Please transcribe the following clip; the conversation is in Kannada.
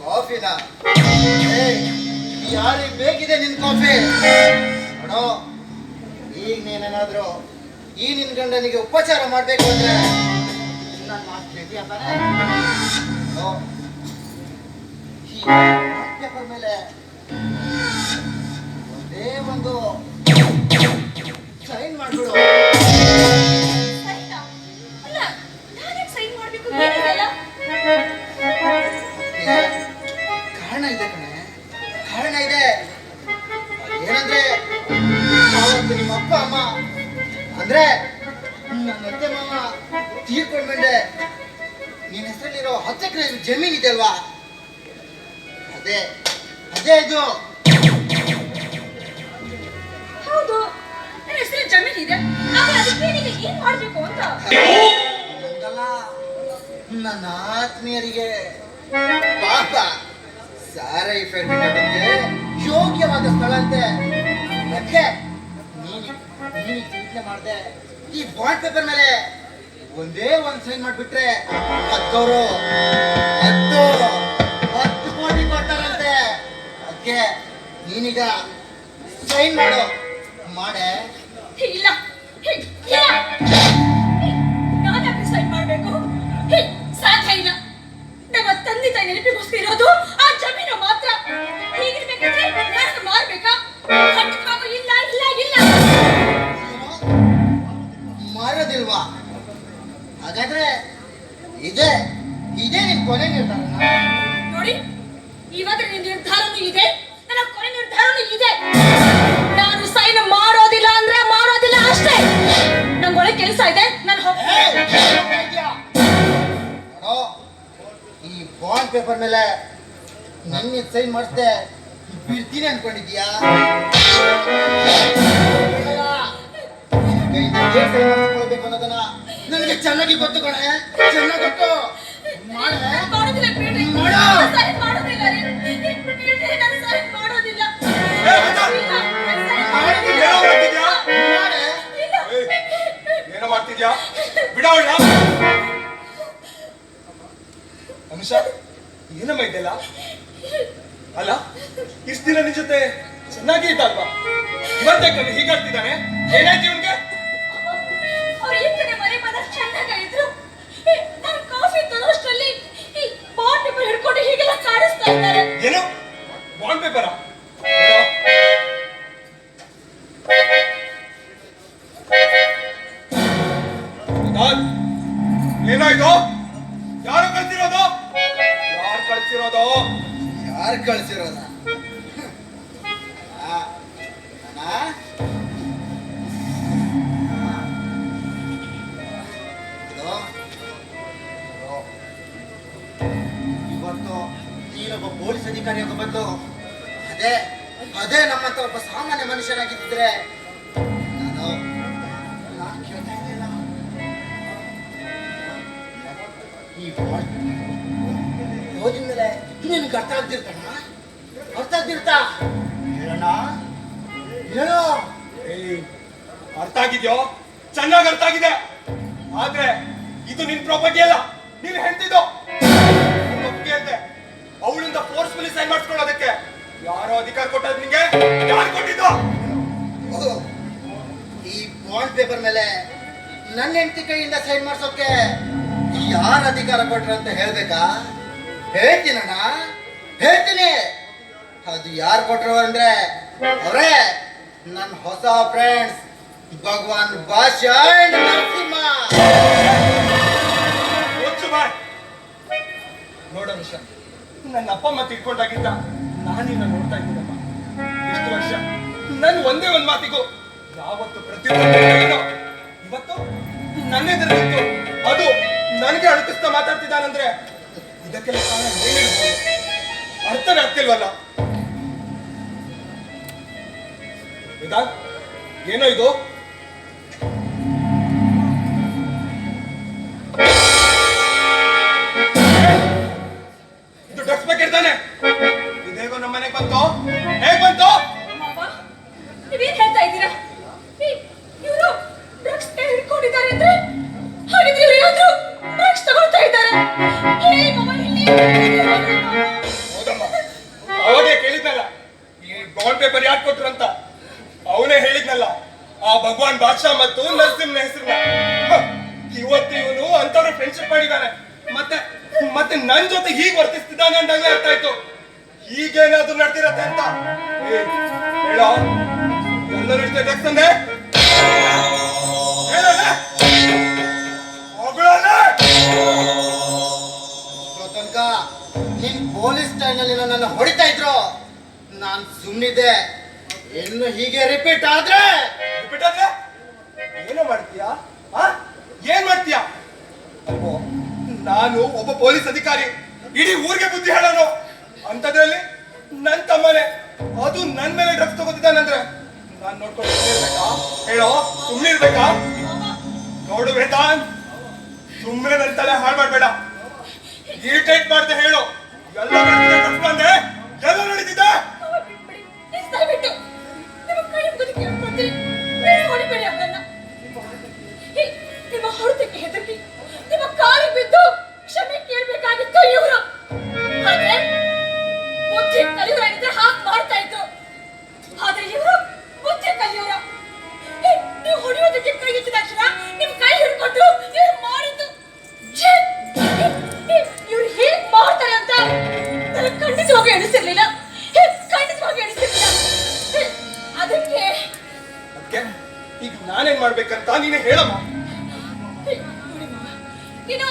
ಕಾಫಿನ? ಯಾರಿಗೆ ಬೇಕಿದೆ ನಿನ್ ಕಾಫಿ? ನೋಡೋ, ಈಗ ನೀನೇನಾದ್ರು ಈ ನಿನ್ ಗಂಡನಿಗೆ ಉಪಚಾರ ಮಾಡ್ಬೇಕು ಅಂದ್ರೆ ನನ್ನ ಮಾತು ಈ ಮೇಲೆ ಕಾರಣ ಇದೆ ಕಣೆ. ಕಾರಣ ಇದೆ. ಏನಂದ್ರೆ ಅವತ್ತು ನಿಮ್ಮ ಅಪ್ಪ ಅಮ್ಮ ಅಂದ್ರೆ ನನ್ನ ಅತ್ತೆ ಮಾವ ತೀರ್ಕೊಂಡ್ಬಂಡೆ ನಿನ್ನ ಹೆಸರಲ್ಲಿರೋ ಹತ್ತು ಎಕರೆ ಜಮೀನ್ ಇದೆ ಅಲ್ವಾ? ಅದೇ ಅದೇ ಇದು. ಹೌದು ನನ್ನ ಹೆಸರು ಜಮೀನ್ ಇದೆ. ಆದ್ರೆ ಅದಕ್ಕೆ ಏನಿದೆ ಏನ್ ಮಾಡ್ಬೇಕು ಅಂತ? ನಂಗಲ್ಲ ನನ್ನ ಆತ್ಮೀಯರಿಗೆ ಪಾಪ. ಸಾರೈ ಫೆರ್ಮಿನಟಕ್ಕೆ ಯೋಗ್ಯವಾದ ಸ್ಥಳ ಅಂತೆ ಅದಕ್ಕೆ ನೀನು ನೀನು ಚಿಂತನೆ ಮಾಡಿದೆ ಈ ಬಾಂಡ್ ಪೇಪರ್ ಮೇಲೆ ಒಂದೇ ಒಂದು ಸೈನ್ ಮಾಡಿಬಿಟ್ರೆ ಹತ್ತವರು ಹತ್ತು ಹತ್ತು ಕೋಟಿ ಕೊಡ್ತಾರಂತೆ. ಅದಕ್ಕೆ ನೀನೀಗ ಸೈನ್ ಮಾಡು. ಮಾಡೇ. ಇಲ್ಲ. ಹಾಗಾದ್ರೆ ಇದೆ ಇದೇ ನಿನ್ ಕೊನೆ ನಿರ್ಧಾರ. ನೋಡಿ ಇವತ್ತು ನಿಮ್ ನಿರ್ಧಾರನೂ ಇದೆ ನನ್ನ ಕೊನೆ ನಿರ್ಧಾರನೂ ಇದೆ. ನಾನು ಸೈನ್ ಮಾಡೋದಿಲ್ಲ ಅಂದ್ರೆ ಮಾಡೋದಿಲ್ಲ ಅಷ್ಟೇ. ನಂಗೊಳಗೆ ಕೆಲಸ ಇದೆ ನಾನು ಈ ಬಾಂಡ್ ಪೇಪರ್ ಮೇಲೆ ನನ್ನ ಸೈನ್ ಮಾಡಿಸ್ದೆ ಬಿಡ್ತೀನಿ ಅನ್ಕೊಂಡಿದ್ಯಾ ಸೈನ್ ಮಾಡ್ಕೊಳ್ಬೇಕು ಅನ್ನೋದನ್ನ ನನಗೆ ಚೆನ್ನಾಗಿ ಗೊತ್ತು ಕಣೆ. ಚೆನ್ನಾಗಿ ಗೊತ್ತು. ಏನೋ. ಮಾಡ್ತಿದ್ಯಾ? ಅನುಷ ಏನಮ್ಮ ಇದೆಲ್ಲ? ಅಲ್ಲ ಇಷ್ಟ ದಿನ ನಿನ್ ಜೊತೆ ಚೆನ್ನಾಗಿ ಇದ್ದಲ್ವಾ ಇವತ್ತೆ ಕಣ್ಣು ಹೀಗಾಡ್ತಿದ್ದಾನೆ ಏನೇ ಏನಾಯ್ತು ಯಾರು ಕಳ್ಸಿರೋದು? ಯಾರು ಕಳ್ಸಿರೋದು? ಯಾರು ಕಳ್ಸಿರೋದ? ಇವತ್ತು ನೀನೊಬ್ಬ ಪೊಲೀಸ್ ಅಧಿಕಾರಿ ಅಂತ ಬದಲು ಅದೇ ಅದೇ ನಮ್ಮಂತ ಒಬ್ಬ ಸಾಮಾನ್ಯ ಮನುಷ್ಯನಾಗಿದ್ದಿದ್ರೆ ನಿನ್ಗೆ ಅರ್ಥ ಆಗ್ತಿರ್ತಾನ ಅರ್ಥ ಆಗ್ತಿರ್ತಾ? ಹೇಳೋಣ ಹೇಳೋ. ಏಯ್, ಅರ್ಥ ಆಗಿದ್ಯೋ? ಚೆನ್ನಾಗಿ ಅರ್ಥ ಆಗಿದೆ. ಆದ್ರೆ ಇದು ನಿನ್ ಪ್ರಾಪರ್ಟಿ ಅಲ್ಲ ನೀನ್ ಹೆಂಡತಿದ್ದು. ಒಪ್ಪಿಗೆ ಅಂತೆ. ಅವಳಿಂದ ಫೋರ್ಸ್ಫುಲಿ ಸೈನ್ ಮಾಡಿಸ್ಕೊಳ್ಳೋದಕ್ಕೆ ಯಾರೋ ಅಧಿಕಾರ ಕೊಟ್ಟದ್ ನಿಂಗೆ? ಯಾರು ಕೊಟ್ಟಿದ್ದು? ಈ ಬಾಂಡ್ ಪೇಪರ್ ಮೇಲೆ ನನ್ನ ಹೆಂಡತಿ ಕೈಯಿಂದ ಸೈನ್ ಮಾಡ್ಸೋಕೆ ಯಾರು ಅಧಿಕಾರ ಕೊಟ್ರ ಅಂತ ಹೇಳ್ಬೇಕಾ? ಹೇಳ್ತೀನಣ್ಣ ಹೇಳ್ತೀನಿ ಅದು ಯಾರು ಕೊಟ್ರು ಅಂದ್ರೆ ಅವರೇ ನನ್ನ ಹೊಸ ಫ್ರೆಂಡ್ಸ್ ಭಗವಾನ್ ಬಾಷಾ ನರಸಿಂಹ. ನೋಡ ನನ್ನ ಅಪ್ಪ ಅಮ್ಮ ತಿಳ್ಕೊಂಡಾಗಿದ್ದ ನಾನಿನ್ನ ನೋಡ್ತಾ ಇದ್ದೀನಪ್ಪ. ಇಷ್ಟು ವರ್ಷ ನನ್ ಒಂದೇ ಒಂದ್ ಮಾತಿಗೂ ಯಾವತ್ತು ಪ್ರತಿಯೊಂದು ಇವತ್ತು ನನ್ನ ಎದುರು ಅದು ನನಗೆ ಅಳುಕಿಸ್ತಾ ಮಾತಾಡ್ತಿದ್ದಾನಂದ್ರೆ ಇದಕ್ಕೆಲ್ಲ ಕಾರಣ ಏನಿರ್ಬೋದು ಅರ್ಥನೇ ಆಗ್ತಿಲ್ವಲ್ಲ? ವೇದಾಂತ್, ಏನೋ ಇದು? ಇದು ಡ್ರಗ್ಸ್ ಬೇಕಿರ್ತಾನೆ ತಾನೆ ಇದೇಗೋ ನಮ್ಮ ಮನೆಗೆ ಬಂತು. ಹೇಗೆ ಬಂತು? ಬಾದ್ಶಾ ಮತ್ತು ನರಸಿಂಹನ ಹೆಸರನ್ನ ಇವತ್ತು ಇವನು ಅಂತವ್ರ ಫ್ರೆಂಡ್ಶಿಪ್ ಮಾಡಿದ್ದಾನೆ ಮತ್ತೆ ಮತ್ತೆ ನನ್ ಜೊತೆ ಹೀಗ್ ವರ್ತಿಸ್ತಿದ್ದಾನೆ ಅಂದಂಗೆ ಅರ್ಥ ಆಯ್ತು. ಈಗೇನಾದ್ರು ನಡ್ತಿರತ್ತೆ ಅಂತ. ಏ, ಹೇಳೋ? ಎಲ್ಲ ನಡೀತಾ ಡ್ರಗ್ಸ್ ಅಂದೆ? ಹೇಳೋಣ ಹೋಗೋಣ ಇಷ್ಟೋ ತನಕ ನೀನ್ ಪೊಲೀಸ್ ಸ್ಟೈಲ್ನಲ್ಲಿ ನನ್ನನ್ನು ಹೊಡಿತಾ ಇದ್ರು. ನಾನ್ ಸುಮ್ಮನಿದ್ದೆ ಇನ್ನು ಹೀಗೆ ರಿಪೀಟ್ ಆದ್ರೆ ಬಿಟ್ಟಾದ್ರೆ ಏನೋ ಮಾಡ್ತೀಯಾ? ಆ? ಏನ್ ಮಾಡ್ತೀಯಾ? ನಾನು ಒಬ್ಬ ಪೊಲೀಸ್ ಅಧಿಕಾರಿ. ಇಡೀ ಊರಿಗೆ ಬುದ್ಧಿ ಹೇಳೋನು. ಅಂತದ್ರಲ್ಲಿ ನನ್ ತಮ್ಮನೆ. ಅದು ನನ್ ಮೇಲೆ ಡ್ರಗ್ಸ್ ತಗೋತಿದ್ದಾನಂದ್ರೆ ನಾನ್ ನೋಡ್ಕೊಂಡು ಹೇಳೋ ಸುಮ್ಮನೆ ಇರ್ಬೇಕಾ ನೋಡು ವೇದಾಂತ್ ಸುಮ್ಮನೆ ನನ್ ತಲೆ ಹಾಳು ಮಾಡ್ಬೇಡ. ಇರಿಟೇಟ್ ಮಾಡ್ದೆ ಹೇಳು. ಎಲ್ಲ ಬಂದೆ. ಎಲ್ಲ ನಡೀತಿದೆ ಹತ್ರ ಇದ್ರೆ ಮಾಡ್ತಾ ಇದ್ರು ಆದ್ರೆ ಇವರು ಬುದ್ಧಿ ಕಲಿಯೋರ ನೀವು ಹೊಡೆಯೋದಕ್ಕೆ ಕೈ ಇಟ್ಟಿದ ತಕ್ಷಣ ನಿಮ್ ಕೈ ಹಿಡ್ಕೊಂಡು ಇವ್ರು ಮಾಡಿದ್ದು ಇವ್ರು ಹೇಗ್ ಮಾಡ್ತಾರೆ ಅಂತ ನನಗೆ ಖಂಡಿತವಾಗಿ ಎಣಿಸಿರ್ಲಿಲ್ಲ. ಖಂಡಿತವಾಗಿ ಎಣಿಸಿರ್ಲಿಲ್ಲ. ಅದಕ್ಕೆ ಅದಕ್ಕೆ ಈಗ ನಾನೇನ್ ಮಾಡ್ಬೇಕಂತ ನೀನೇ ಹೇಳಮ್ಮ. ನೀನು